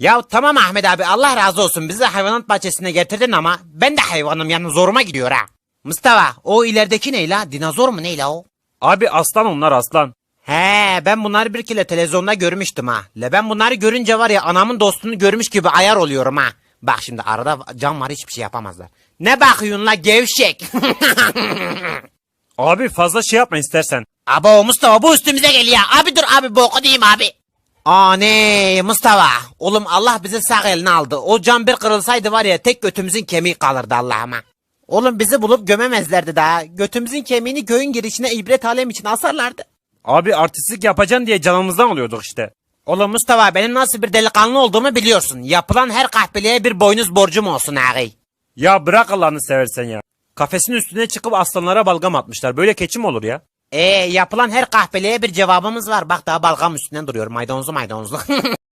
Ya tamam Ahmet abi Allah razı olsun bizi hayvanat bahçesine getirdin ama ben de hayvanım yani zoruma gidiyor ha. Mustafa o ilerideki ne la? Dinozor mu ne la o? Abi aslan onlar aslan. He ben bunları bir kere televizyonda görmüştüm ha. Le ben bunları görünce var ya anamın dostunu görmüş gibi ayar oluyorum ha. Bak şimdi arada cam var hiçbir şey yapamazlar. Ne bakıyorsun la gevşek? Abi fazla şey yapma istersen. Abo Mustafa bu üstümüze geliyor. Abi dur abi boku diyeyim abi. Aa ne Mustafa. Oğlum Allah bizi sağ eline aldı. O cam bir kırılsaydı var ya tek götümüzün kemiği kalırdı Allah'ıma. Oğlum bizi bulup gömemezlerdi daha. Götümüzün kemiğini köyün girişine ibret alem için asarlardı. Abi artistlik yapacaksın diye canımızdan oluyorduk işte. Oğlum Mustafa benim nasıl bir delikanlı olduğumu biliyorsun. Yapılan her kahpeliğe bir boynuz borcum olsun ağay. Ya bırak Allah'ını seversen ya. Kafesin üstüne çıkıp aslanlara balgam atmışlar. Böyle keçi mi olur ya? E yapılan her kahpeliğe bir cevabımız var. Bak daha balgam üstünden duruyor maydanozlu maydanozlu.